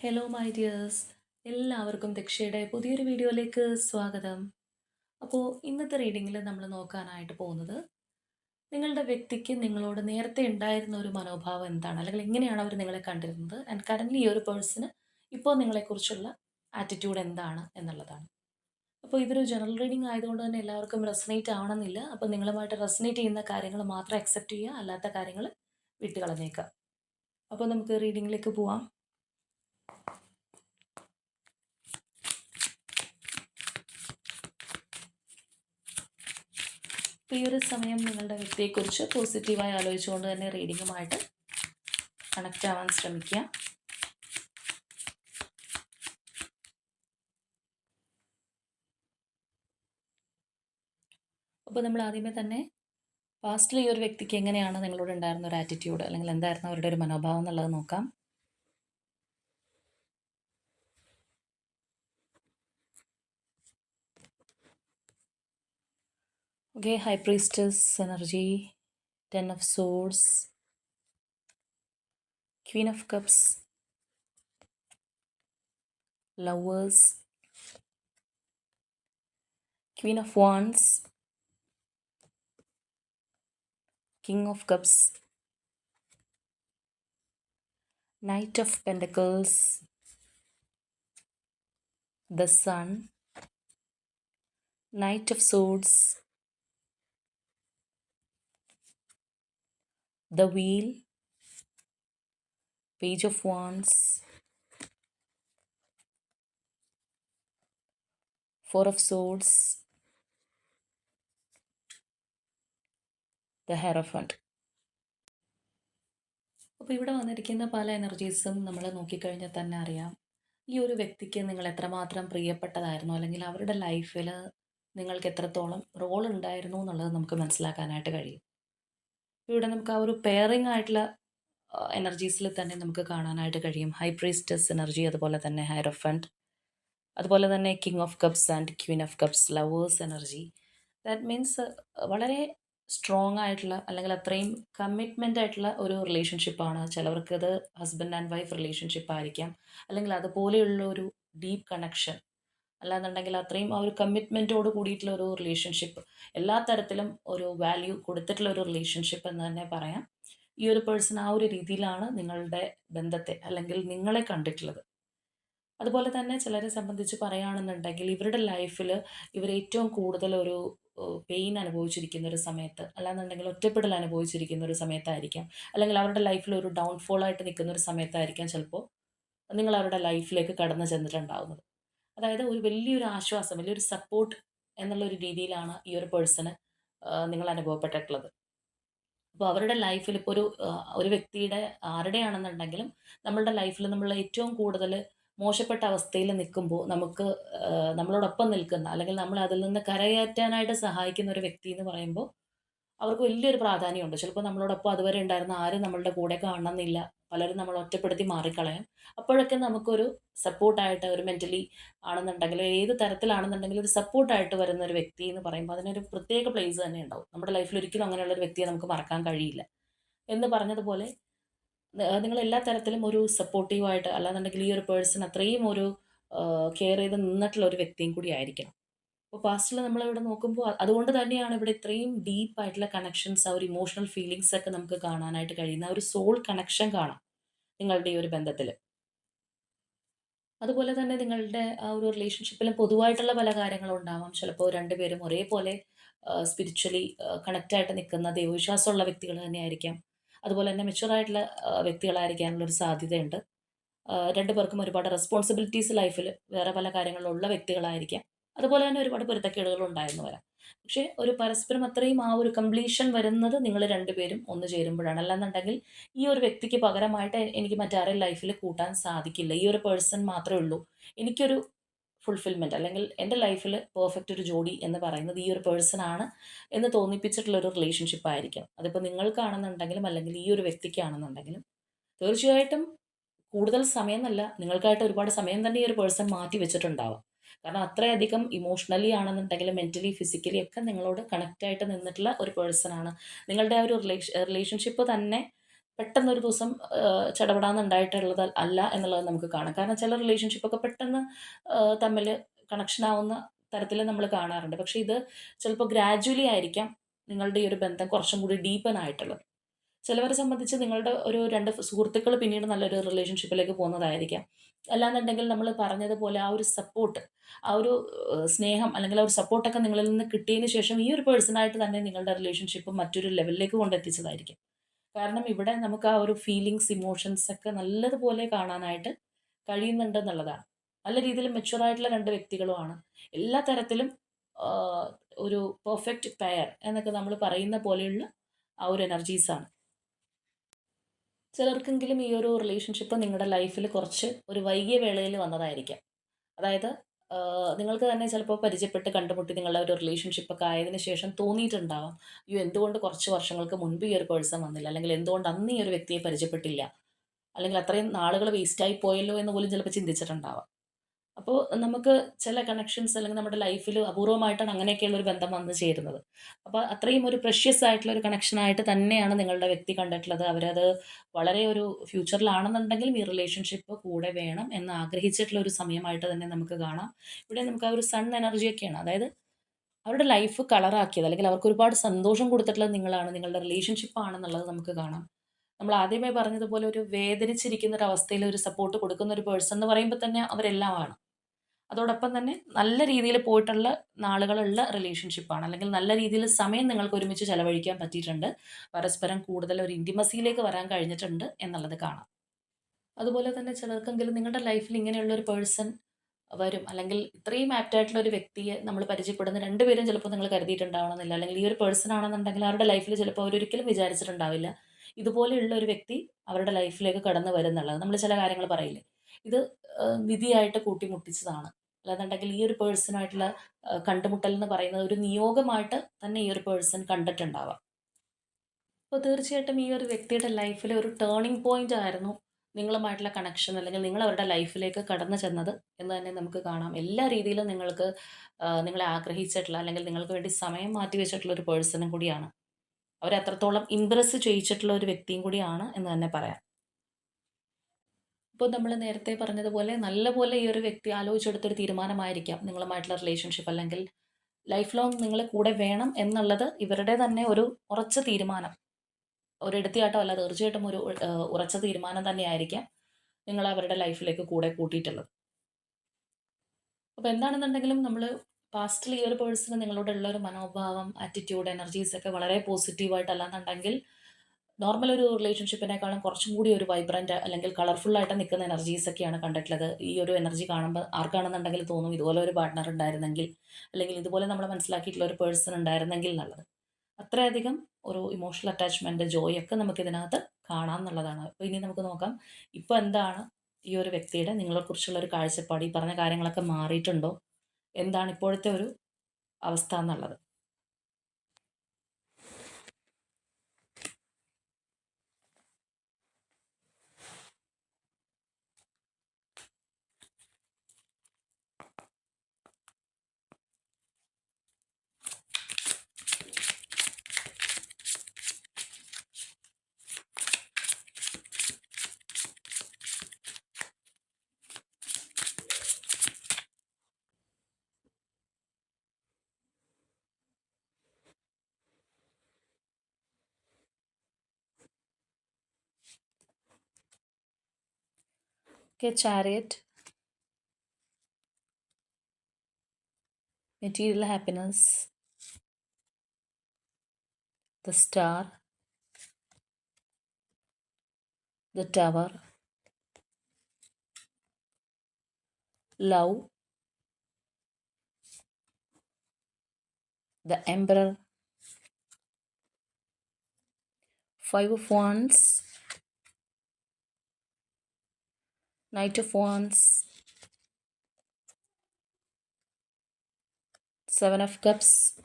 Hello my dears എല്ലാവർക്കും ദക്ഷയുടെ പുതിയൊരു വീഡിയോയിലേക്ക് സ്വാഗതം. അപ്പോൾ ഇന്നത്തെ റീഡിങ്ങിൽ നമ്മൾ നോക്കാനായിട്ട് പോകുന്നത് നിങ്ങളുടെ വ്യക്തിക്ക് നിങ്ങളോട് നേരത്തെ ഉണ്ടായിരുന്ന ഒരു മനോഭാവം എന്താണ്? അല്ലെങ്കിൽ എങ്ങനെയാണ് അവർ നിങ്ങളെ കണ്ടിരുന്നത്? ആൻഡ് കറന്റ് ഈ ഒരു പേഴ്സണ് ഇപ്പോൾ നിങ്ങളെക്കുറിച്ചുള്ള ആറ്റിറ്റ്യൂഡ് എന്താണ് എന്നുള്ളതാണ്. അപ്പോൾ ഇതൊരു ജനറൽ റീഡിംഗ് ആയതുകൊണ്ട് തന്നെ എല്ലാവർക്കും റെസനേറ്റ് ആവണമെന്നില്ല. അപ്പോൾ നിങ്ങളുമായിട്ട് റെസനേറ്റ് ചെയ്യുന്ന കാര്യങ്ങൾ മാത്രം അക്സെപ്റ്റ് ചെയ്യുക. അല്ലാത്ത കാര്യങ്ങൾ വിട്ടുകളഞ്ഞേക്കുക. അപ്പോൾ നമുക്ക് റീഡിങ്ങിലേക്ക് പോവാം. ഈ ഒരു സമയം നിങ്ങളുടെ വ്യക്തിയെക്കുറിച്ച് പോസിറ്റീവായി ആലോചിച്ചുകൊണ്ട് തന്നെ റീഡിങ്ങുമായിട്ട് കണക്റ്റ് ആവാൻ ശ്രമിക്കുക. അപ്പോൾ നമ്മൾ ആദ്യമേ തന്നെ പാസ്റ്റിൽ ഈ ഒരു വ്യക്തിക്ക് എങ്ങനെയാണ് നിങ്ങളോട് ഉണ്ടായിരുന്ന ഒരു ആറ്റിറ്റ്യൂഡ് അല്ലെങ്കിൽ എന്തായിരുന്നു അവരുടെ ഒരു മനോഭാവം എന്നുള്ളത് നോക്കാം. Okay, High Priestess energy, Ten of Swords, Queen of Cups, Lovers, Queen of Wands, King of Cups, Knight of Pentacles, the Sun, Knight of Swords, the Wheel, Page of Wands, Four of Swords, the Hierophant. അപ്പോൾ ഇവിടെ വന്നിരിക്കുന്ന പല എനർജീസും നമ്മൾ നോക്കിക്കഴിഞ്ഞാൽ തന്നെ അറിയാം ഈ ഒരു വ്യക്തിക്ക് നിങ്ങൾ എത്രമാത്രം പ്രിയപ്പെട്ടതായിരുന്നു അല്ലെങ്കിൽ അവരുടെ ലൈഫിൽ നിങ്ങൾക്ക് എത്രത്തോളം റോൾ ഉണ്ടായിരുന്നു എന്നുള്ളത് നമുക്ക് മനസ്സിലാക്കാനായിട്ട് കഴിയും ഇവിടെ നമുക്ക് ആ ഒരു പെയറിംഗ് ആയിട്ടുള്ള എനർജീസിൽ തന്നെ നമുക്ക് കാണാനായിട്ട് കഴിയും. ഹൈ പ്രീസ്റ്റസ് എനർജി അതുപോലെ തന്നെ ഹൈറോഫണ്ട് അതുപോലെ തന്നെ king of cups and queen of cups lovers energy that means വളരെ സ്ട്രോങ് ആയിട്ടുള്ള അല്ലെങ്കിൽ അത്രയും കമ്മിറ്റ്മെന്റ് ആയിട്ടുള്ള ഒരു റിലേഷൻഷിപ്പാണ് ചിലവർക്ക് അത് ഹസ്ബൻഡ് ആൻഡ് വൈഫ് റിലേഷൻഷിപ്പ് ആയിരിക്കാം. അല്ലെങ്കിൽ അതുപോലെയുള്ള ഒരു ഡീപ്പ് കണക്ഷൻ അല്ലാന്നുണ്ടെങ്കിൽ അത്രയും ആ ഒരു കമ്മിറ്റ്മെന്റോട് കൂടിയിട്ടുള്ള ഒരു റിലേഷൻഷിപ്പ് എല്ലാ തരത്തിലും ഒരു വാല്യൂ കൊടുത്തിട്ടുള്ള ഒരു റിലേഷൻഷിപ്പ് എന്ന് തന്നെ പറയാം. ഈ ഒരു പേഴ്സൺ ആ ഒരു രീതിയിലാണ് നിങ്ങളുടെ ബന്ധത്തെ അല്ലെങ്കിൽ നിങ്ങളെ കണ്ടിട്ടുള്ളത്. അതുപോലെ തന്നെ ചിലരെ സംബന്ധിച്ച് പറയുകയാണെന്നുണ്ടെങ്കിൽ ഇവരുടെ ലൈഫിൽ ഇവർ ഏറ്റവും കൂടുതൽ ഒരു പെയിൻ അനുഭവിച്ചിരിക്കുന്ന ഒരു സമയത്ത് അല്ലാന്നുണ്ടെങ്കിൽ ഒറ്റപ്പെടൽ അനുഭവിച്ചിരിക്കുന്ന ഒരു സമയത്തായിരിക്കാം. അല്ലെങ്കിൽ അവരുടെ ലൈഫിൽ ഒരു ഡൗൺഫോൾ ആയിട്ട് നിൽക്കുന്ന ഒരു സമയത്തായിരിക്കാം ചിലപ്പോൾ. നിങ്ങൾ അവരുടെ ലൈഫിലേക്ക് കടന്നു ചെന്നിട്ടുണ്ടാവുന്നത്. അതായത് ഒരു വലിയൊരു ആശ്വാസം വലിയൊരു സപ്പോർട്ട് എന്നുള്ള ഒരു രീതിയിലാണ് ഈ ഒരു പേഴ്സണ് നിങ്ങൾ അനുഭവപ്പെട്ടിട്ടുള്ളത്. അപ്പോൾ അവരുടെ ലൈഫിൽ ഇപ്പോൾ ഒരു ഒരു വ്യക്തിയുടെ ആരുടെയാണെന്നുണ്ടെങ്കിലും നമ്മളുടെ ലൈഫിൽ നമ്മൾ ഏറ്റവും കൂടുതൽ മോശപ്പെട്ട അവസ്ഥയിൽ നിൽക്കുമ്പോൾ നമുക്ക് നമ്മളോടൊപ്പം നിൽക്കുന്ന അല്ലെങ്കിൽ നമ്മൾ അതിൽ നിന്ന് കരകയറ്റാനായിട്ട് സഹായിക്കുന്ന ഒരു വ്യക്തി എന്ന് പറയുമ്പോൾ അവർക്ക് വലിയൊരു പ്രാധാന്യമുണ്ട്. ചിലപ്പോൾ നമ്മളോടൊപ്പം അതുവരെ ഉണ്ടായിരുന്ന ആരും നമ്മളുടെ കൂടെ കാണണമെന്നില്ല. പലരും നമ്മൾ ഒറ്റപ്പെടുത്തി മാറിക്കളയാം. അപ്പോഴൊക്കെ നമുക്കൊരു സപ്പോർട്ടായിട്ട് ഒരു മെന്റലി ആണെന്നുണ്ടെങ്കിൽ ഏത് തരത്തിലാണെന്നുണ്ടെങ്കിലും ഒരു സപ്പോർട്ടായിട്ട് വരുന്ന ഒരു വ്യക്തി എന്ന് പറയുമ്പോൾ അതിനൊരു പ്രത്യേക പ്ലേസ് തന്നെ ഉണ്ടാവും. നമ്മുടെ ലൈഫിൽ ഒരിക്കലും അങ്ങനെയുള്ള ഒരു വ്യക്തിയെ നമുക്ക് മറക്കാൻ കഴിയില്ല. എന്ന് പറഞ്ഞതുപോലെ നിങ്ങൾ എല്ലാ തരത്തിലും ഒരു സപ്പോർട്ടീവായിട്ട് അല്ലാന്നുണ്ടെങ്കിൽ ഈ ഒരു പേഴ്സൺ അത്രയും ഒരു കെയർ ചെയ്ത് നിന്നിട്ടുള്ള ഒരു വ്യക്തിയും കൂടി ആയിരിക്കണം. അപ്പോൾ പാസ്റ്റിൽ നമ്മളിവിടെ നോക്കുമ്പോൾ അതുകൊണ്ട് തന്നെയാണ് ഇവിടെ ഇത്രയും ഡീപ്പ് ആയിട്ടുള്ള കണക്ഷൻസ് ആ ഒരു ഇമോഷണൽ ഫീലിങ്സ് ഒക്കെ നമുക്ക് കാണാനായിട്ട് കഴിയുന്ന ഒരു സോൾ കണക്ഷൻ കാണാം നിങ്ങളുടെ ഈ ഒരു ബന്ധത്തിൽ അതുപോലെ തന്നെ നിങ്ങളുടെ ആ ഒരു റിലേഷൻഷിപ്പിലും പൊതുവായിട്ടുള്ള പല കാര്യങ്ങളും ഉണ്ടാവാം ചിലപ്പോൾ രണ്ടുപേരും ഒരേപോലെ സ്പിരിച്വലി കണക്റ്റായിട്ട് നിൽക്കുന്ന ദൈവവിശ്വാസമുള്ള വ്യക്തികൾ തന്നെയായിരിക്കാം. അതുപോലെ തന്നെ മെച്ചുവറായിട്ടുള്ള വ്യക്തികളായിരിക്കാനുള്ളൊരു സാധ്യതയുണ്ട്. രണ്ടു പേർക്കും ഒരുപാട് റെസ്പോൺസിബിലിറ്റീസ് ലൈഫിൽ വേറെ പല കാര്യങ്ങളിലുള്ള വ്യക്തികളായിരിക്കാം. അതുപോലെ തന്നെ ഒരുപാട് പൊരുത്തക്കേടുകൾ ഉണ്ടായെന്ന് വരാം പക്ഷേ ഒരു പരസ്പരം അത്രയും ആ ഒരു കംപ്ലീഷൻ വരുന്നത് നിങ്ങൾ രണ്ടുപേരും ഒന്ന് ചേരുമ്പോഴാണ്. അല്ലാന്നുണ്ടെങ്കിൽ ഈ ഒരു വ്യക്തിക്ക് പകരമായിട്ട് എനിക്ക് മറ്റാരെ ലൈഫിൽ കൂട്ടാൻ സാധിക്കില്ല. ഈ ഒരു പേഴ്സൺ മാത്രമേ ഉള്ളൂ. എനിക്കൊരു ഫുൾഫിൽമെന്റ് അല്ലെങ്കിൽ എന്റെ ലൈഫിൽ പെർഫെക്റ്റ് ഒരു ജോഡി എന്ന് പറയുന്നത് ഈ ഒരു പേഴ്സൺ ആണ് എന്ന് തോന്നിപ്പിച്ചിട്ടുള്ള ഒരു റിലേഷൻഷിപ്പ് ആയിരിക്കും അതിപ്പോൾ നിങ്ങൾക്കാണെന്നുണ്ടെങ്കിലും അല്ലെങ്കിൽ ഈ ഒരു വ്യക്തിക്കാണെന്നുണ്ടെങ്കിലും തീർച്ചയായിട്ടും കൂടുതൽ സമയം എന്നല്ല നിങ്ങൾക്കായിട്ട് ഒരുപാട് സമയം തന്നെ ഈ ഒരു പേഴ്സൺ മാറ്റി വെച്ചിട്ടുണ്ടാവാം. കാരണം അത്രയധികം ഇമോഷണലി ആണെന്നുണ്ടെങ്കിൽ മെന്റലി ഫിസിക്കലി ഒക്കെ നിങ്ങളോട് കണക്റ്റ് ആയിട്ട് നിന്നിട്ടുള്ള ഒരു പേഴ്സണാണ് നിങ്ങളുടെ ആ ഒരു റിലേഷൻ റിലേഷൻഷിപ്പ് തന്നെ പെട്ടെന്നൊരു ദിവസം ചടപടാന്നുണ്ടായിട്ടുള്ളത് അല്ല എന്നുള്ളത് നമുക്ക് കാണാം. കാരണം ചില റിലേഷൻഷിപ്പൊക്കെ പെട്ടെന്ന് തമ്മിൽ കണക്ഷൻ ആവുന്ന തരത്തിൽ നമ്മൾ കാണാറുണ്ട്. പക്ഷേ ഇത് ചിലപ്പോൾ ഗ്രാജ്വലി ആയിരിക്കാം നിങ്ങളുടെ ഈ ഒരു ബന്ധം കുറച്ചും കൂടി ഡീപ്പൻ ആയിട്ടുള്ളത്. ചിലവരെ സംബന്ധിച്ച് നിങ്ങളുടെ ഒരു രണ്ട് സുഹൃത്തുക്കൾ പിന്നീട് നല്ലൊരു റിലേഷൻഷിപ്പിലേക്ക് പോകുന്നതായിരിക്കാം. അല്ലാന്നുണ്ടെങ്കിൽ നമ്മൾ പറഞ്ഞതുപോലെ ആ ഒരു സപ്പോർട്ട് ആ ഒരു സ്നേഹം അല്ലെങ്കിൽ ആ ഒരു സപ്പോർട്ടൊക്കെ നിങ്ങളിൽ നിന്ന് കിട്ടിയതിന് ശേഷം ഈ ഒരു പേഴ്സണായിട്ട് തന്നെ നിങ്ങളുടെ റിലേഷൻഷിപ്പ് മറ്റൊരു ലെവലിലേക്ക് കൊണ്ടെത്തിച്ചതായിരിക്കും. കാരണം ഇവിടെ നമുക്ക് ആ ഒരു ഫീലിങ്സ് ഇമോഷൻസ് ഒക്കെ നല്ലതുപോലെ കാണാനായിട്ട് കഴിയുന്നുണ്ട് എന്നുള്ളതാണ്. നല്ല രീതിയിൽ മെച്ചുവർ ആയിട്ടുള്ള രണ്ട് വ്യക്തികളുമാണ്. എല്ലാ തരത്തിലും ഒരു പെർഫെക്റ്റ് പെയർ എന്നൊക്കെ നമ്മൾ പറയുന്ന പോലെയുള്ള ആ ഒരു എനർജീസാണ് ചിലർക്കെങ്കിലും ഈ ഒരു റിലേഷൻഷിപ്പ് നിങ്ങളുടെ ലൈഫിൽ കുറച്ച് ഒരു വൈകിയ വേളയിൽ വന്നതായിരിക്കാം. അതായത് നിങ്ങൾക്ക് തന്നെ ചിലപ്പോൾ പരിചയപ്പെട്ട് കണ്ടുമുട്ടി നിങ്ങളുടെ ഒരു റിലേഷൻഷിപ്പ് ഒക്കെ ആയതിനു ശേഷം തോന്നിയിട്ടുണ്ടാവാം അയ്യോ എന്തുകൊണ്ട് കുറച്ച് വർഷങ്ങൾക്ക് മുൻപ് ഈ ഒരു പേഴ്സൺ വന്നില്ല? അല്ലെങ്കിൽ എന്തുകൊണ്ട് അന്ന് ഈ ഒരു വ്യക്തിയെ പരിചയപ്പെട്ടില്ല? അല്ലെങ്കിൽ അത്രയും നാളുകൾ വേസ്റ്റായി പോയല്ലോ എന്ന് പോലും ചിലപ്പോൾ ചിന്തിച്ചിട്ടുണ്ടാവാം. അപ്പോൾ നമുക്ക് ചില കണക്ഷൻസ് അല്ലെങ്കിൽ നമ്മുടെ ലൈഫിൽ അപൂർവമായിട്ടാണ് അങ്ങനെയൊക്കെയുള്ള ഒരു ബന്ധം വന്നു ചേരുന്നത്. അപ്പോൾ അത്രയും ഒരു പ്രഷ്യസ് ആയിട്ടുള്ള ഒരു കണക്ഷനായിട്ട് തന്നെയാണ് നിങ്ങളുടെ വ്യക്തി കണ്ടിട്ടുള്ളത്. അവരത് വളരെ ഒരു ഫ്യൂച്ചറിലാണെന്നുണ്ടെങ്കിലും ഈ റിലേഷൻഷിപ്പ് കൂടെ വേണം എന്ന് ആഗ്രഹിച്ചിട്ടുള്ള ഒരു സമയമായിട്ട് തന്നെ നമുക്ക് കാണാം. ഇവിടെ നമുക്ക് ആ ഒരു സൺ എനർജിയൊക്കെയാണ് അതായത് അവരുടെ ലൈഫ് കളറാക്കിയത് അല്ലെങ്കിൽ അവർക്ക് ഒരുപാട് സന്തോഷം കൊടുത്തിട്ടുള്ളത് നിങ്ങളാണ്. നിങ്ങളുടെ റിലേഷൻഷിപ്പ് ആണെന്നുള്ളത് നമുക്ക് കാണാം. നമ്മൾ ആദ്യമേ പറഞ്ഞതുപോലെ ഒരു വേദനിച്ചിരിക്കുന്ന ഒരു അവസ്ഥയിൽ ഒരു സപ്പോർട്ട് കൊടുക്കുന്ന ഒരു പേഴ്സൺ എന്ന് പറയുമ്പോൾ തന്നെ അവരെല്ലാമാണ് അതോടൊപ്പം തന്നെ നല്ല രീതിയിൽ പോയിട്ടുള്ള നാളുകളുള്ള റിലേഷൻഷിപ്പാണ് അല്ലെങ്കിൽ നല്ല രീതിയിൽ സമയം നിങ്ങൾക്ക് ഒരുമിച്ച് ചെലവഴിക്കാൻ പറ്റിയിട്ടുണ്ട്. പരസ്പരം കൂടുതൽ ഒരു ഇന്റിമസിയിലേക്ക് വരാൻ കഴിഞ്ഞിട്ടുണ്ട് എന്നുള്ളത് കാണാം. അതുപോലെ തന്നെ ചിലർക്കെങ്കിലും നിങ്ങളുടെ ലൈഫിൽ ഇങ്ങനെയുള്ള ഒരു പേഴ്സൺ വരും. അല്ലെങ്കിൽ ഇത്രയും ആപ്റ്റായിട്ടുള്ള ഒരു വ്യക്തിയെ നമ്മൾ പരിചയപ്പെടുന്ന രണ്ടുപേരും ചിലപ്പോൾ നിങ്ങൾ കരുതിയിട്ടുണ്ടാവണമെന്നില്ല. അല്ലെങ്കിൽ ഈ ഒരു പേഴ്സൺ ആണെന്നുണ്ടെങ്കിൽ അവരുടെ ലൈഫിൽ ചിലപ്പോൾ അവരൊരിക്കലും വിചാരിച്ചിട്ടുണ്ടാവില്ല. ഇതുപോലെയുള്ള ഒരു വ്യക്തി അവരുടെ ലൈഫിലേക്ക് കടന്നു വരുന്നുള്ളത് നമ്മൾ ചില കാര്യങ്ങൾ പറയില്ലേ? ഇത് വിധിയായിട്ട് കൂട്ടിമുട്ടിച്ചതാണ്. അല്ലാന്നുണ്ടെങ്കിൽ ഈ ഒരു പേഴ്സണായിട്ടുള്ള കണ്ടുമുട്ടൽ എന്ന് പറയുന്നത് ഒരു നിയോഗമായിട്ട് തന്നെ ഈ ഒരു പേഴ്സൺ കണ്ടിട്ടുണ്ടാവാം. അപ്പോൾ തീർച്ചയായിട്ടും ഈ ഒരു വ്യക്തിയുടെ ലൈഫിലെ ഒരു ടേണിംഗ് പോയിന്റ് ആയിരുന്നു നിങ്ങളുമായിട്ടുള്ള കണക്ഷൻ അല്ലെങ്കിൽ നിങ്ങൾ അവരുടെ ലൈഫിലേക്ക് കടന്നു ചെന്നത് എന്ന് തന്നെ നമുക്ക് കാണാം. എല്ലാ രീതിയിലും നിങ്ങൾക്ക് നിങ്ങളെ ആഗ്രഹിച്ചിട്ടുള്ള അല്ലെങ്കിൽ നിങ്ങൾക്ക് വേണ്ടി സമയം മാറ്റി വെച്ചിട്ടുള്ള ഒരു പേഴ്സണും കൂടിയാണ്. അവരെ അത്രത്തോളം ഇംപ്രസ് ചെയ്യിച്ചിട്ടുള്ള ഒരു വ്യക്തിയും കൂടിയാണ് എന്ന് തന്നെ പറയാം. ഇപ്പോൾ നമ്മൾ നേരത്തെ പറഞ്ഞതുപോലെ നല്ലപോലെ ഈ ഒരു വ്യക്തി ആലോചിച്ചെടുത്തൊരു തീരുമാനമായിരിക്കാം നിങ്ങളുമായിട്ടുള്ള റിലേഷൻഷിപ്പ് അല്ലെങ്കിൽ ലൈഫ് ലോങ് നിങ്ങൾ കൂടെ വേണം എന്നുള്ളത് ഇവരുടെ തന്നെ ഒരു ഉറച്ച തീരുമാനം. ഒരു എടുത്തിയാട്ടോ അല്ല തീർച്ചയായിട്ടും ഒരു ഉറച്ച തീരുമാനം തന്നെയായിരിക്കാം നിങ്ങൾ അവരുടെ ലൈഫിലേക്ക് കൂടെ കൂട്ടിയിട്ടുള്ളത്. അപ്പോൾ എന്താണെന്നുണ്ടെങ്കിലും നമ്മൾ പാസ്റ്റിൽ ഈ ഒരു പേഴ്സണ് നിങ്ങളോടുള്ള ഒരു മനോഭാവം ആറ്റിറ്റ്യൂഡ് എനർജീസ് ഒക്കെ വളരെ പോസിറ്റീവായിട്ടല്ലാന്നുണ്ടെങ്കിൽ നോർമൽ ഒരു റിലേഷൻഷിപ്പിനേക്കാളും കുറച്ചും കൂടി ഒരു വൈബ്രന്റ് അല്ലെങ്കിൽ കളർഫുള്ളായിട്ട് നിൽക്കുന്ന എനർജീസ് ഒക്കെയാണ് കണ്ടിട്ടുള്ളത്. ഈ ഒരു എനർജി കാണുമ്പോൾ ആർക്കാണെന്നുണ്ടെങ്കിൽ തോന്നും ഇതുപോലെ ഒരു പാർട്ട്ണർ ഉണ്ടായിരുന്നെങ്കിൽ അല്ലെങ്കിൽ ഇതുപോലെ നമ്മൾ മനസ്സിലാക്കിയിട്ടുള്ള ഒരു പേഴ്സൺ ഉണ്ടായിരുന്നെങ്കിൽ എന്നുള്ളത് അത്രയധികം ഒരു ഇമോഷണൽ അറ്റാച്ച്മെന്റ് ജോയ് ഒക്കെ നമുക്ക് ഇതിനകത്ത് കാണാം എന്നുള്ളതാണ്. അപ്പോൾ ഇനി നമുക്ക് നോക്കാം ഇപ്പോൾ എന്താണ് ഈ ഒരു വ്യക്തിയുടെ നിങ്ങളെക്കുറിച്ചുള്ള ഒരു കാഴ്ചപ്പാട്? ഈ പറഞ്ഞ കാര്യങ്ങളൊക്കെ മാറിയിട്ടുണ്ടോ? എന്താണ് ഇപ്പോഴത്തെ ഒരു അവസ്ഥ എന്നുള്ളത്? Okay, chariot. Material happiness. The star. The tower. Love. The emperor. Five of Wands. Knight of Wands, Seven of Cups,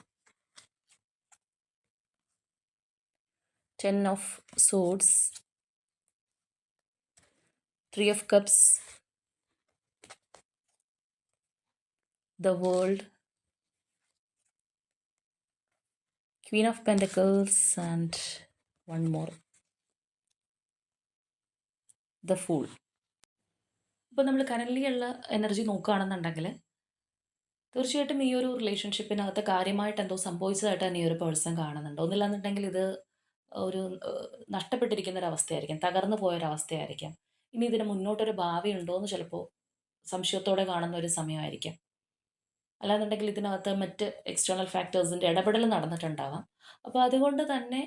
Ten of Swords, Three of Cups, the World, Queen of Pentacles, and one more, the Fool. ഇപ്പോൾ നമ്മൾ currently ഉള്ള energy നോക്കുകയാണെന്നുണ്ടെങ്കിൽ തീർച്ചയായിട്ടും ഈ ഒരു റിലേഷൻഷിപ്പിനകത്ത് കാര്യമായിട്ട് എന്തോ സംഭവിച്ചതായിട്ട് തന്നെ ഈ ഒരു പേഴ്സൺ കാണുന്നുണ്ട്. ഒന്നില്ലാന്നുണ്ടെങ്കിൽ ഇത് ഒരു നഷ്ടപ്പെട്ടിരിക്കുന്ന ഒരു അവസ്ഥയായിരിക്കും തകർന്നു പോയ ഒരു അവസ്ഥയായിരിക്കാം. ഇനി ഇതിന് മുന്നോട്ടൊരു ഭാവി ഉണ്ടോയെന്ന് ചിലപ്പോൾ സംശയത്തോടെ കാണുന്ന ഒരു സമയമായിരിക്കാം. അല്ലാന്നുണ്ടെങ്കിൽ ഇതിനകത്ത് മറ്റ് എക്സ്റ്റേണൽ ഫാക്ടേഴ്സിന്റെ ഇടപെടൽ നടന്നിട്ടുണ്ടാവാം. അപ്പോൾ അതുകൊണ്ട് തന്നെ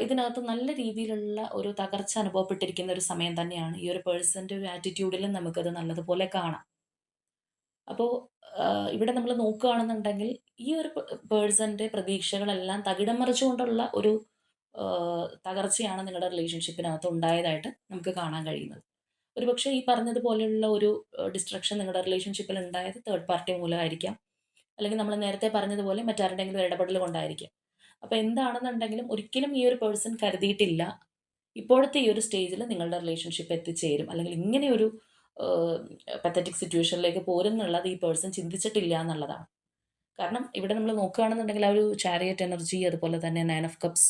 ഇതിനകത്ത് നല്ല രീതിയിലുള്ള ഒരു തകർച്ച അനുഭവപ്പെട്ടിരിക്കുന്ന ഒരു സമയം തന്നെയാണ്. ഈ ഒരു പേഴ്സന്റെ ഒരു ആറ്റിറ്റ്യൂഡിലും നമുക്കത് നല്ലതുപോലെ കാണാം. അപ്പോൾ ഇവിടെ നമ്മൾ നോക്കുകയാണെന്നുണ്ടെങ്കിൽ ഈ ഒരു പേഴ്സന്റെ പ്രതീക്ഷകളെല്ലാം തകിടം മറിച്ചുകൊണ്ടുള്ള ഒരു തകർച്ചയാണ് നിങ്ങളുടെ റിലേഷൻഷിപ്പിനകത്ത് ഉണ്ടായതായിട്ട് നമുക്ക് കാണാൻ കഴിയുന്നത്. ഒരുപക്ഷേ ഈ പറഞ്ഞതുപോലെയുള്ള ഒരു ഡിസ്ട്രക്ഷൻ നിങ്ങളുടെ റിലേഷൻഷിപ്പിൽ ഉണ്ടായത് തേർഡ് പാർട്ടി മൂലമായിരിക്കാം. അല്ലെങ്കിൽ നമ്മൾ നേരത്തെ പറഞ്ഞതുപോലെ മറ്റാരുടെയെങ്കിലും ഇടപെടൽ കൊണ്ടായിരിക്കാം. അപ്പോൾ എന്താണെന്നുണ്ടെങ്കിലും ഒരിക്കലും ഈ ഒരു പേഴ്സൺ കരുതിയിട്ടില്ല. ഇപ്പോഴത്തെ ഈ ഒരു സ്റ്റേജിൽ നിങ്ങളുടെ റിലേഷൻഷിപ്പ് എത്തിച്ചേരും. അല്ലെങ്കിൽ ഇങ്ങനെ ഒരു പത്തറ്റിക് സിറ്റുവേഷനിലേക്ക് പോരും എന്നുള്ളത് ഈ പേഴ്സൺ ചിന്തിച്ചിട്ടില്ല എന്നുള്ളതാണ്. കാരണം ഇവിടെ നമ്മൾ നോക്കുകയാണെന്നുണ്ടെങ്കിൽ ആ ഒരു ചാരിയറ്റ് എനർജി അതുപോലെ തന്നെ nine of cups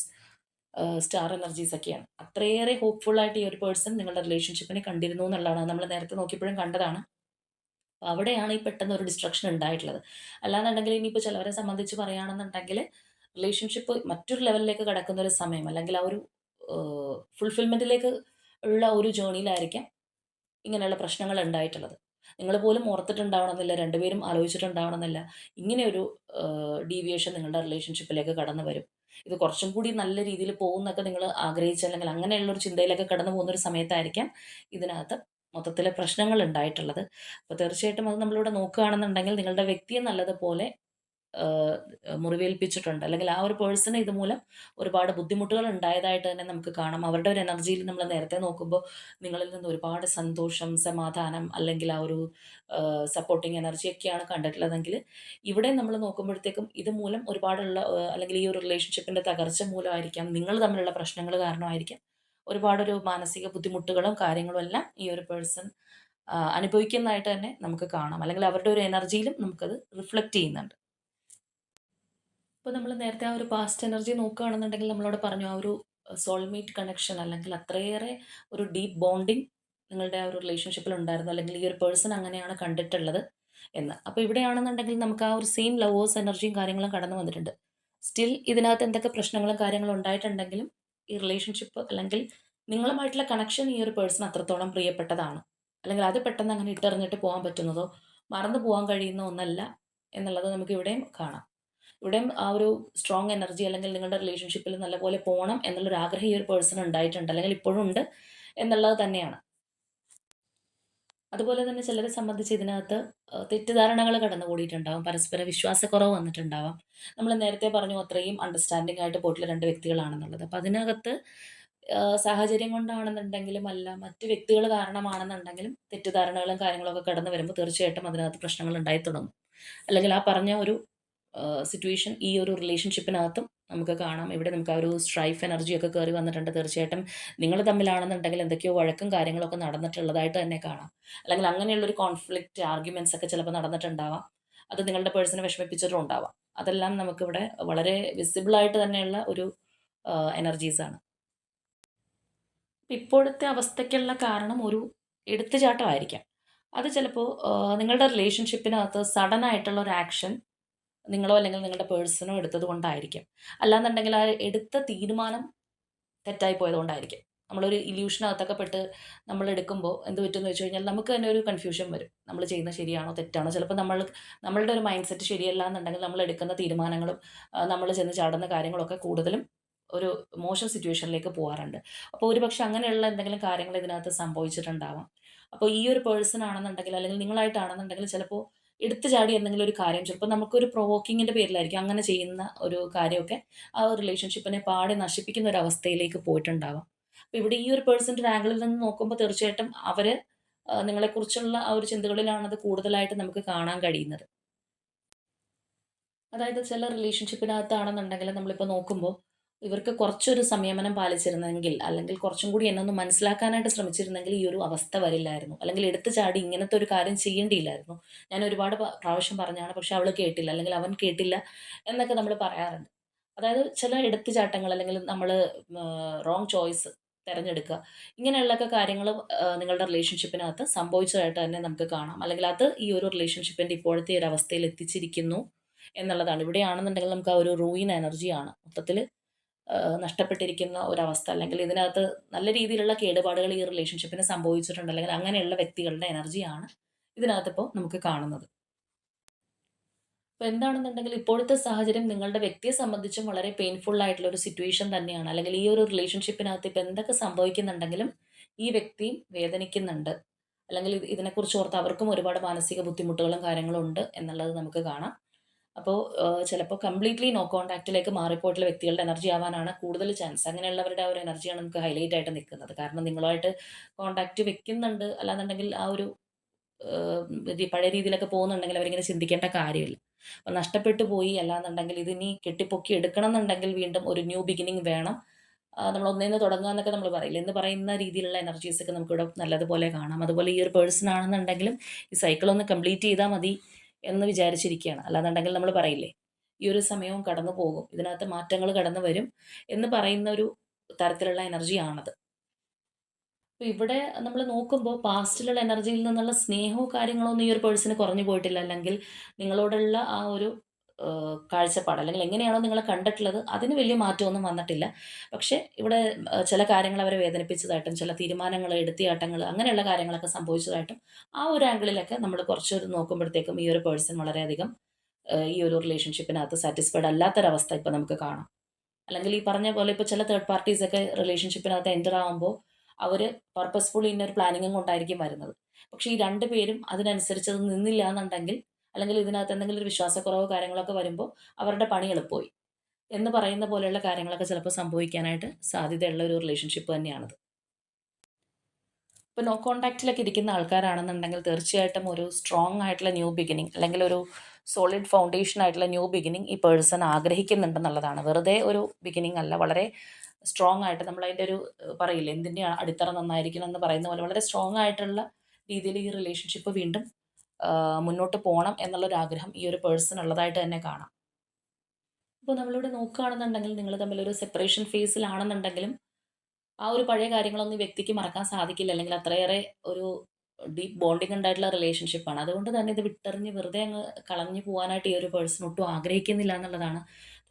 star energies ഒക്കെയാണ്. അത്രയേറെ ഹോപ്പ്ഫുൾ ആയിട്ട് ഈ ഒരു പേഴ്സൺ നിങ്ങളുടെ റിലേഷൻഷിപ്പിനെ കണ്ടിരുന്നു എന്നുള്ളതാണ്. നമ്മൾ നേരത്തെ നോക്കിയപ്പോഴും കണ്ടതാണ്. അവിടെയാണ് ഈ പെട്ടെന്ന് ഒരു ഡിസ്ട്രക്ഷൻ ഉണ്ടായിട്ടുള്ളത്. അല്ലാന്നുണ്ടെങ്കിൽ ഇനിയിപ്പോൾ ചിലവരെ സംബന്ധിച്ച് പറയുകയാണെന്നുണ്ടെങ്കിൽ റിലേഷൻഷിപ്പ് മറ്റൊരു ലെവലിലേക്ക് കടക്കുന്ന ഒരു സമയം അല്ലെങ്കിൽ ആ ഒരു ഫുൾഫിൽമെന്റിലേക്ക് ഉള്ള ഒരു ജേണിയിലായിരിക്കാം ഇങ്ങനെയുള്ള പ്രശ്നങ്ങൾ ഉണ്ടായിട്ടുള്ളത്. നിങ്ങൾ പോലും ഓർത്തിട്ടുണ്ടാവണമെന്നില്ല, രണ്ടുപേരും ആലോചിച്ചിട്ടുണ്ടാവണമെന്നില്ല. ഇങ്ങനെയൊരു ഡീവിയേഷൻ നിങ്ങളുടെ റിലേഷൻഷിപ്പിലേക്ക് കടന്നു വരും. ഇത് കുറച്ചും കൂടി നല്ല രീതിയിൽ പോകുന്നൊക്കെ നിങ്ങൾ ആഗ്രഹിച്ച അല്ലെങ്കിൽ അങ്ങനെയുള്ള ഒരു ചിന്തയിലൊക്കെ കടന്നു പോകുന്ന ഒരു സമയത്തായിരിക്കാം ഇതിനകത്ത് മൊത്തത്തിലെ പ്രശ്നങ്ങൾ ഉണ്ടായിട്ടുള്ളത്. അപ്പോൾ തീർച്ചയായിട്ടും അത് നമ്മളിവിടെ നോക്കുകയാണെന്നുണ്ടെങ്കിൽ നിങ്ങളുടെ വ്യക്തിയെ നല്ലതുപോലെ മുറിവേൽപ്പിച്ചിട്ടുണ്ട്. അല്ലെങ്കിൽ ആ ഒരു പേഴ്സണ് ഇതുമൂലം ഒരുപാട് ബുദ്ധിമുട്ടുകൾ ഉണ്ടായതായിട്ട് തന്നെ നമുക്ക് കാണാം. അവരുടെ ഒരു എനർജിയിൽ നമ്മൾ നേരത്തെ നോക്കുമ്പോൾ നിങ്ങളിൽ നിന്ന് ഒരുപാട് സന്തോഷം, സമാധാനം അല്ലെങ്കിൽ ആ ഒരു സപ്പോർട്ടിങ് എനർജിയൊക്കെയാണ് കണ്ടിട്ടുള്ളതെങ്കിൽ ഇവിടെ നമ്മൾ നോക്കുമ്പോഴത്തേക്കും ഇതുമൂലം ഒരുപാടുള്ള അല്ലെങ്കിൽ ഈ ഒരു റിലേഷൻഷിപ്പിന്റെ തകർച്ച മൂലമായിരിക്കാം നിങ്ങൾ തമ്മിലുള്ള പ്രശ്നങ്ങൾ കാരണമായിരിക്കാം ഒരുപാടൊരു മാനസിക ബുദ്ധിമുട്ടുകളും കാര്യങ്ങളും എല്ലാം ഈ ഒരു പേഴ്സൺ അനുഭവിക്കുന്നതായിട്ട് തന്നെ നമുക്ക് കാണാം. അല്ലെങ്കിൽ അവരുടെ ഒരു എനർജിയിലും നമുക്കത് റിഫ്ലക്റ്റ് ചെയ്യുന്നുണ്ട്. ഇപ്പോൾ നമ്മൾ നേരത്തെ ആ ഒരു പാസ്റ്റ് എനർജി നോക്കുകയാണെന്നുണ്ടെങ്കിൽ നമ്മളോട് പറഞ്ഞു ആ ഒരു സോൾമേറ്റ് കണക്ഷൻ അല്ലെങ്കിൽ അത്രയേറെ ഒരു ഡീപ്പ് ബോണ്ടിങ് നിങ്ങളുടെ ആ ഒരു റിലേഷൻഷിപ്പിൽ ഉണ്ടായിരുന്നു അല്ലെങ്കിൽ ഈ ഒരു പേഴ്സൺ അങ്ങനെയാണ് കണ്ടിട്ടുള്ളത് എന്ന്. അപ്പോൾ ഇവിടെയാണെന്നുണ്ടെങ്കിൽ നമുക്ക് ആ ഒരു സെയിം ലവേഴ്സ് എനർജിയും കാര്യങ്ങളും കടന്നു വന്നിട്ടുണ്ട്. സ്റ്റിൽ ഇതിനകത്ത് എന്തൊക്കെ പ്രശ്നങ്ങളും കാര്യങ്ങളും ഉണ്ടായിട്ടുണ്ടെങ്കിലും ഈ റിലേഷൻഷിപ്പ് അല്ലെങ്കിൽ നിങ്ങളുമായിട്ടുള്ള കണക്ഷൻ ഈ ഒരു പേഴ്സൺ അത്രത്തോളം പ്രിയപ്പെട്ടതാണ്. അല്ലെങ്കിൽ അത് പെട്ടെന്ന് അങ്ങനെ ഇട്ടെറിഞ്ഞിട്ട് പോകാൻ പറ്റുന്നതോ മറന്നു പോകാൻ കഴിയുന്ന ഒന്നല്ല എന്നുള്ളത് നമുക്ക് ഇവിടെയും കാണാം. ഇവിടെയും ആ ഒരു സ്ട്രോങ് എനർജി അല്ലെങ്കിൽ നിങ്ങളുടെ റിലേഷൻഷിപ്പിൽ നല്ലപോലെ പോകണം എന്നുള്ളൊരു ആഗ്രഹം ഈ ഒരു പേഴ്സൺ ഉണ്ടായിട്ടുണ്ട്. അല്ലെങ്കിൽ ഇപ്പോഴും ഉണ്ട് എന്നുള്ളത് തന്നെയാണ്. അതുപോലെ തന്നെ ചിലരെ സംബന്ധിച്ച് ഇതിനകത്ത് തെറ്റിദ്ധാരണകൾ തെറ്റിദ്ധാരണകൾ കടന്നുകൂടിയിട്ടുണ്ടാവാം. പരസ്പര വിശ്വാസക്കുറവ് വന്നിട്ടുണ്ടാവാം. നമ്മൾ നേരത്തെ പറഞ്ഞു അത്രയും അണ്ടർസ്റ്റാൻഡിംഗ് ആയിട്ട് പോയിട്ടുള്ള രണ്ട് വ്യക്തികളാണെന്നുള്ളത്. അപ്പം അതിനകത്ത് സാഹചര്യം കൊണ്ടാണെന്നുണ്ടെങ്കിലും അല്ല മറ്റ് വ്യക്തികൾ കാരണമാണെന്നുണ്ടെങ്കിലും തെറ്റിദ്ധാരണകളും കാര്യങ്ങളൊക്കെ കടന്നു വരുമ്പോൾ തീർച്ചയായിട്ടും അതിനകത്ത് പ്രശ്നങ്ങൾ ഉണ്ടായി തുടങ്ങും. അല്ലെങ്കിൽ ആ പറഞ്ഞ ഒരു സിറ്റുവേഷൻ ഈ ഒരു റിലേഷൻഷിപ്പിനകത്തും നമുക്ക് കാണാം. ഇവിടെ നമുക്ക് ആ ഒരു സ്ട്രൈഫ് എനർജിയൊക്കെ കയറി വന്നിട്ടുണ്ട്. തീർച്ചയായിട്ടും നിങ്ങൾ തമ്മിലാണെന്നുണ്ടെങ്കിൽ എന്തൊക്കെയോ വഴക്കും കാര്യങ്ങളൊക്കെ നടന്നിട്ടുള്ളതായിട്ട് തന്നെ കാണാം. അല്ലെങ്കിൽ അങ്ങനെയുള്ളൊരു കോൺഫ്ലിക്റ്റ്, ആർഗ്യുമെന്റ്സ് ഒക്കെ ചിലപ്പോൾ നടന്നിട്ടുണ്ടാവാം. അത് നിങ്ങളുടെ പേഴ്സണെ വിഷമിപ്പിച്ചിട്ടും ഉണ്ടാവാം. അതെല്ലാം നമുക്കിവിടെ വളരെ വിസിബിൾ ആയിട്ട് തന്നെയുള്ള ഒരു എനർജീസാണ്. ഇപ്പോഴത്തെ അവസ്ഥയ്ക്കുള്ള കാരണം ഒരു എടുത്തുചാട്ടമായിരിക്കാം. അത് ചിലപ്പോൾ നിങ്ങളുടെ റിലേഷൻഷിപ്പിനകത്ത് സഡൻ ആയിട്ടുള്ള ഒരു ആക്ഷൻ നിങ്ങളോ അല്ലെങ്കിൽ നിങ്ങളുടെ പേഴ്സണോ എടുത്തത് കൊണ്ടായിരിക്കും അല്ലാന്നുണ്ടെങ്കിൽ ആ എടുത്ത തീരുമാനം തെറ്റായി പോയതുകൊണ്ടായിരിക്കും. നമ്മളൊരു ഇല്യൂഷനകത്തൊക്കെ പെട്ട് നമ്മൾ എടുക്കുമ്പോൾ എന്ത് പറ്റുമെന്ന് വെച്ച് കഴിഞ്ഞാൽ നമുക്ക് തന്നെ ഒരു കൺഫ്യൂഷൻ വരും. നമ്മൾ ചെയ്യുന്നത് ശരിയാണോ തെറ്റാണോ? ചിലപ്പോൾ നമ്മൾ നമ്മളുടെ ഒരു മൈൻഡ് സെറ്റ് ശരിയല്ല എന്നുണ്ടെങ്കിൽ നമ്മൾ എടുക്കുന്ന തീരുമാനങ്ങളും നമ്മൾ ചെന്ന് ചാടുന്ന കാര്യങ്ങളൊക്കെ കൂടുതലും ഒരു മോശം സിറ്റുവേഷനിലേക്ക് പോകാറുണ്ട് അപ്പോൾ ഒരുപക്ഷെ അങ്ങനെയുള്ള എന്തെങ്കിലും കാര്യങ്ങൾ ഇതിനകത്ത് സംഭവിച്ചിട്ടുണ്ടാവാം. അപ്പോൾ ഈ ഒരു പേഴ്സൺ ആണെന്നുണ്ടെങ്കിൽ അല്ലെങ്കിൽ നിങ്ങളായിട്ടാണെന്നുണ്ടെങ്കിൽ ചിലപ്പോൾ എടുത്ത് ചാടി എന്തെങ്കിലും ഒരു കാര്യം ചിലപ്പോൾ നമുക്കൊരു പ്രൊവോക്കിങ്ങിന്റെ പേരിലായിരിക്കും അങ്ങനെ ചെയ്യുന്ന ഒരു കാര്യമൊക്കെ ആ ഒരു റിലേഷൻഷിപ്പിനെ പാടെ നശിപ്പിക്കുന്ന ഒരു അവസ്ഥയിലേക്ക് പോയിട്ടുണ്ടാവാം. അപ്പോൾ ഇവിടെ ഈ ഒരു പേഴ്സന്റെ ആംഗിളിൽ നിന്ന് നോക്കുമ്പോൾ തീർച്ചയായിട്ടും ആഹ്, നിങ്ങളെക്കുറിച്ചുള്ള ആ ഒരു ചിന്തകളിലാണത് കൂടുതലായിട്ട് നമുക്ക് കാണാൻ കഴിയുന്നത്. അതായത് ചില റിലേഷൻഷിപ്പിനകത്താണെന്നുണ്ടെങ്കിൽ നമ്മളിപ്പോൾ നോക്കുമ്പോൾ ഇവർക്ക് കുറച്ചൊരു സംയമനം പാലിച്ചിരുന്നെങ്കിൽ അല്ലെങ്കിൽ കുറച്ചും കൂടി എന്നൊന്ന് മനസ്സിലാക്കാനായിട്ട് ശ്രമിച്ചിരുന്നെങ്കിൽ ഈ ഒരു അവസ്ഥ വരില്ലായിരുന്നു. അല്ലെങ്കിൽ എടുത്തു ചാടി ഇങ്ങനത്തെ ഒരു കാര്യം ചെയ്യേണ്ടിയില്ലായിരുന്നു. ഞാൻ ഒരുപാട് പ്രാവശ്യം പറഞ്ഞാണ് പക്ഷെ അവൾ കേട്ടില്ല അല്ലെങ്കിൽ അവൻ കേട്ടില്ല എന്നൊക്കെ നമ്മൾ പറയാറുണ്ട്. അതായത് ചില എടുത്തുചാട്ടങ്ങൾ അല്ലെങ്കിൽ നമ്മൾ റോങ് ചോയ്സ് തിരഞ്ഞെടുക്കുക ഇങ്ങനെയുള്ളൊക്കെ കാര്യങ്ങൾ നിങ്ങളുടെ റിലേഷൻഷിപ്പിനകത്ത് സംഭവിച്ചതായിട്ട് തന്നെ നമുക്ക് കാണാം അല്ലെങ്കിൽ അത് ഈ ഒരു റിലേഷൻഷിപ്പിന്റെ ഇപ്പോഴത്തെ ഒരു അവസ്ഥയിൽ എത്തിച്ചിരിക്കുന്നു എന്നുള്ളതാണ് ഇവിടെയാണെന്നുണ്ടെങ്കിൽ നമുക്ക് ആ ഒരു റൂയിൻ എനർജിയാണ് മൊത്തത്തിൽ നഷ്ടപ്പെട്ടിരിക്കുന്ന ഒരവസ്ഥ അല്ലെങ്കിൽ ഇതിനകത്ത് നല്ല രീതിയിലുള്ള കേടുപാടുകൾ ഈ റിലേഷൻഷിപ്പിന് സംഭവിച്ചിട്ടുണ്ട് അല്ലെങ്കിൽ അങ്ങനെയുള്ള വ്യക്തികളുടെ എനർജിയാണ് ഇതിനകത്തിപ്പോൾ നമുക്ക് കാണുന്നത്. അപ്പോൾ എന്താണെന്നുണ്ടെങ്കിൽ ഇപ്പോഴത്തെ സാഹചര്യം നിങ്ങളുടെ വ്യക്തിയെ സംബന്ധിച്ചും വളരെ പെയിൻഫുൾ ആയിട്ടുള്ള ഒരു സിറ്റുവേഷൻ തന്നെയാണ്. അല്ലെങ്കിൽ ഈ ഒരു റിലേഷൻഷിപ്പിനകത്ത് ഇപ്പോൾ എന്തൊക്കെ സംഭവിക്കുന്നുണ്ടെങ്കിലും ഈ വ്യക്തിയും വേദനിക്കുന്നുണ്ട്. അല്ലെങ്കിൽ ഇതിനെക്കുറിച്ച് ഓർത്ത് അവർക്കും ഒരുപാട് മാനസിക ബുദ്ധിമുട്ടുകളും കാര്യങ്ങളും ഉണ്ട് എന്നുള്ളത് നമുക്ക് കാണാം. അപ്പോൾ ചിലപ്പോൾ കംപ്ലീറ്റ്ലി നോ കോൺടാക്റ്റിലേക്ക് മാറിപ്പോയിട്ടുള്ള വ്യക്തികളുടെ എനർജി ആവാനാണ് കൂടുതൽ ചാൻസ് അങ്ങനെയുള്ളവരുടെ ആ ഒരു എനർജിയാണ് നമുക്ക് ഹൈലൈറ്റ് ആയിട്ട് നിൽക്കുന്നത്. കാരണം നിങ്ങളുമായിട്ട് കോൺടാക്റ്റ് വെക്കുന്നുണ്ട് അല്ലാന്നുണ്ടെങ്കിൽ ആ ഒരു പഴയ രീതിയിലൊക്കെ പോകുന്നുണ്ടെങ്കിൽ അവരിങ്ങനെ ചിന്തിക്കേണ്ട കാര്യമില്ല. അപ്പം നഷ്ടപ്പെട്ടു പോയി അല്ലാന്നുണ്ടെങ്കിൽ ഇതിനി കെട്ടിപ്പൊക്കി എടുക്കണം എന്നുണ്ടെങ്കിൽ വീണ്ടും ഒരു ന്യൂ ബിഗിനിങ് വേണം. നമ്മൾ ഒന്നേന്ന് തുടങ്ങുക എന്നൊക്കെ നമ്മൾ പറയില്ല? എന്ന് പറയുന്ന രീതിയിലുള്ള എനർജീസ് ഒക്കെ നമുക്കിവിടെ നല്ലതുപോലെ കാണാം. അതുപോലെ ഈ ഒരു പേഴ്സൺ ആണെന്നുണ്ടെങ്കിലും ഈ സൈക്കിൾ ഒന്ന് കംപ്ലീറ്റ് ചെയ്താൽ മതി. എന്ന് വിചാരിച്ചിരിക്കുകയാണ് അല്ലാന്നുണ്ടെങ്കിൽ നമ്മൾ പറയില്ലേ ഈ ഒരു സമയവും കടന്നു പോകും. ഇതിനകത്ത് മാറ്റങ്ങൾ കടന്നു വരും എന്ന് പറയുന്ന ഒരു തരത്തിലുള്ള എനർജിയാണത്. അപ്പോൾ ഇവിടെ നമ്മൾ നോക്കുമ്പോൾ പാസ്റ്റിലുള്ള എനർജിയിൽ നിന്നുള്ള സ്നേഹവും കാര്യങ്ങളൊന്നും ഈ ഒരു പേഴ്സണ് കുറഞ്ഞു പോയിട്ടില്ല. അല്ലെങ്കിൽ നിങ്ങളോടുള്ള ആ ഒരു കാഴ്ചപ്പാട് അല്ലെങ്കിൽ എങ്ങനെയാണോ നിങ്ങൾ കണ്ടിട്ടുള്ളത് അതിന് വലിയ മാറ്റമൊന്നും വന്നിട്ടില്ല. പക്ഷേ ഇവിടെ ചില കാര്യങ്ങൾ അവരെ വേദനിപ്പിച്ചതായിട്ടും ചില തീരുമാനങ്ങൾ എടുത്തിയാട്ടങ്ങൾ അങ്ങനെയുള്ള കാര്യങ്ങളൊക്കെ സംഭവിച്ചതായിട്ടും ആ ഒരു ആംഗിളിലൊക്കെ നമ്മൾ കുറച്ചൊരു നോക്കുമ്പോഴത്തേക്കും ഈ ഒരു പേഴ്സൺ വളരെയധികം ഈ ഒരു റിലേഷൻഷിപ്പിനകത്ത് സാറ്റിസ്ഫൈഡ് അല്ലാത്തൊരവസ്ഥ ഇപ്പോൾ നമുക്ക് കാണാം. അല്ലെങ്കിൽ ഈ പറഞ്ഞ പോലെ ഇപ്പോൾ ചില തേർഡ് പാർട്ടീസൊക്കെ റിലേഷൻഷിപ്പിനകത്ത് എന്റർ ആകുമ്പോൾ അവർ പർപ്പസ്ഫുള്ളി ഇന്നൊരു പ്ലാനിങ്ങും കൊണ്ടായിരിക്കും വരുന്നത്. പക്ഷേ ഈ രണ്ട് പേരും അതിനനുസരിച്ച് അത് നിന്നില്ല എന്നുണ്ടെങ്കിൽ അല്ലെങ്കിൽ ഇതിനകത്ത് എന്തെങ്കിലും ഒരു വിശ്വാസക്കുറവോ കാര്യങ്ങളൊക്കെ വരുമ്പോൾ അവരുടെ പണി എളുപ്പമായി. എന്ന് പറയുന്ന പോലെയുള്ള കാര്യങ്ങളൊക്കെ ചിലപ്പോൾ സംഭവിക്കാനായിട്ട് സാധ്യതയുള്ള ഒരു റിലേഷൻഷിപ്പ് തന്നെയാണത്. ഇപ്പോൾ നോ കോൺടാക്റ്റിലൊക്കെ ഇരിക്കുന്ന ആൾക്കാരാണെന്നുണ്ടെങ്കിൽ തീർച്ചയായിട്ടും ഒരു സ്ട്രോങ് ആയിട്ടുള്ള ന്യൂ ബിഗിനിങ് അല്ലെങ്കിൽ ഒരു സോളിഡ് ഫൗണ്ടേഷൻ ആയിട്ടുള്ള ന്യൂ ബിഗിനിങ് ഈ പേഴ്സൺ ആഗ്രഹിക്കുന്നുണ്ടെന്നുള്ളതാണ്. വെറുതെ ഒരു ബിഗിനിങ് അല്ല വളരെ സ്ട്രോങ് ആയിട്ട് നമ്മൾ അതിന്റെ ഒരു പറയില്ല എന്തിന്റെ അടിത്തറ നന്നായിരിക്കണം എന്ന് പറയുന്ന പോലെ വളരെ സ്ട്രോങ് ആയിട്ടുള്ള രീതിയിൽ ഈ റിലേഷൻഷിപ്പ് വീണ്ടും മുന്നോട്ട് പോകണം എന്നുള്ളൊരാഗ്രഹം ഈ ഒരു പേഴ്സൺ ഉള്ളതായിട്ട് തന്നെ കാണാം. ഇപ്പോൾ നമ്മളിവിടെ നോക്കുകയാണെന്നുണ്ടെങ്കിൽ നിങ്ങൾ തമ്മിൽ ഒരു സെപ്പറേഷൻ ഫേസിലാണെന്നുണ്ടെങ്കിലും ആ ഒരു പഴയ കാര്യങ്ങളൊന്നും വ്യക്തിക്ക് മറക്കാൻ സാധിക്കില്ല. അല്ലെങ്കിൽ അത്രയേറെ ഒരു ഡീപ്പ് ബോണ്ടിങ് ഉണ്ടായിട്ടുള്ള റിലേഷൻഷിപ്പാണ് അതുകൊണ്ട് തന്നെ ഇത് വിട്ടെറിഞ്ഞ് വെറുതെ അങ്ങ് കളഞ്ഞു പോകാനായിട്ട് ഈ ഒരു പേഴ്സൺ ഒട്ടും ആഗ്രഹിക്കുന്നില്ല എന്നുള്ളതാണ്.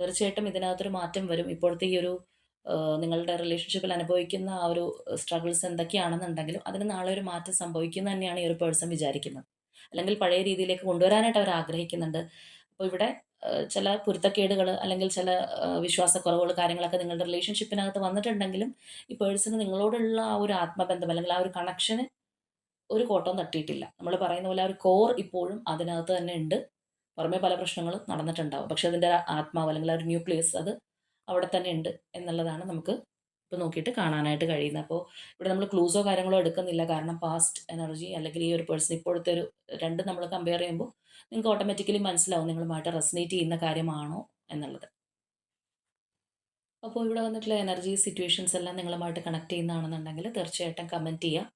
തീർച്ചയായിട്ടും ഇതിനകത്തൊരു മാറ്റം വരും. ഇപ്പോഴത്തെ ഈ ഒരു നിങ്ങളുടെ റിലേഷൻഷിപ്പിൽ അനുഭവിക്കുന്ന ആ ഒരു സ്ട്രഗിൾസ് എന്തൊക്കെയാണെന്നുണ്ടെങ്കിലും അതിന് നാളെ ഒരു മാറ്റം സംഭവിക്കുന്ന തന്നെയാണ് ഈ ഒരു പേഴ്സൺ വിചാരിക്കുന്നത്. അല്ലെങ്കിൽ പഴയ രീതിയിലേക്ക് കൊണ്ടുവരാനായിട്ട് അവർ ആഗ്രഹിക്കുന്നുണ്ട്. അപ്പോൾ ഇവിടെ ചില പൊരുത്തക്കേടുകൾ അല്ലെങ്കിൽ ചില വിശ്വാസക്കുറവുകൾ കാര്യങ്ങളൊക്കെ നിങ്ങളുടെ റിലേഷൻഷിപ്പിനകത്ത് വന്നിട്ടുണ്ടെങ്കിലും ഈ പേഴ്സണ് നിങ്ങളോടുള്ള ആ ഒരു ആത്മബന്ധം അല്ലെങ്കിൽ ആ ഒരു കണക്ഷന് ഒരു കോട്ടവും തട്ടിയിട്ടില്ല. നമ്മൾ പറയുന്ന പോലെ ആ ഒരു കോർ ഇപ്പോഴും അതിനകത്ത് തന്നെ ഉണ്ട്. പുറമേ പല പ്രശ്നങ്ങളും നടന്നിട്ടുണ്ടാവും. പക്ഷെ അതിന്റെ ആത്മാവ് അല്ലെങ്കിൽ ആ ഒരു ന്യൂക്ലിയസ് അത് അവിടെ തന്നെ ഉണ്ട് എന്നുള്ളതാണ് നമുക്ക് ഇപ്പോൾ നോക്കിയിട്ട് കാണാനായിട്ട് കഴിയുന്നത്. അപ്പോൾ ഇവിടെ നമ്മൾ ക്ലൂസോ കാര്യങ്ങളോ എടുക്കുന്നില്ല. കാരണം പാസ്റ്റ് എനർജി അല്ലെങ്കിൽ ഈ ഒരു പേഴ്സൺ ഇപ്പോഴത്തെ ഒരു രണ്ട് നമ്മൾ കമ്പയർ ചെയ്യുമ്പോൾ നിങ്ങൾക്ക് ഓട്ടോമാറ്റിക്കലി മനസ്സിലാവും നിങ്ങളുമായിട്ട് റെസനേറ്റ് ചെയ്യുന്ന കാര്യമാണോ എന്നുള്ളത്. അപ്പോൾ ഇവിടെ വന്നിട്ടുള്ള എനർജി സിറ്റുവേഷൻസ് എല്ലാം നിങ്ങളുമായിട്ട് കണക്ട് ചെയ്യുന്നതാണെന്നുണ്ടെങ്കിൽ തീർച്ചയായിട്ടും കമന്റ് ചെയ്യുക.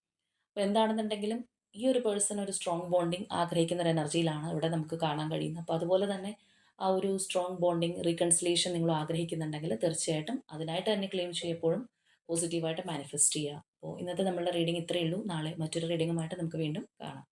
അപ്പോൾ എന്താണെന്നുണ്ടെങ്കിലും ഈ ഒരു പേഴ്സൺ ഒരു സ്ട്രോങ് ബോണ്ടിങ് ആഗ്രഹിക്കുന്ന ഒരു എനർജിയിലാണ് ഇവിടെ നമുക്ക് കാണാൻ കഴിയുന്നത്. അപ്പോൾ അതുപോലെ തന്നെ ആ ഒരു സ്ട്രോങ് ബോണ്ടിങ് റീകൺസിലേഷൻ നിങ്ങൾ ആഗ്രഹിക്കുന്നുണ്ടെങ്കിൽ തീർച്ചയായിട്ടും അതിനായിട്ട് തന്നെ ക്ലെയിം ചെയ്യപ്പോഴും പോസിറ്റീവായിട്ട് മാനിഫെസ്റ്റ് ചെയ്യുക. അപ്പോൾ ഇന്നത്തെ നമ്മളുടെ റീഡിംഗ് ഇത്രയേ ഉള്ളൂ. നാളെ മറ്റൊരു റീഡിങ്ങുമായിട്ട് നമുക്ക് വീണ്ടും കാണാം.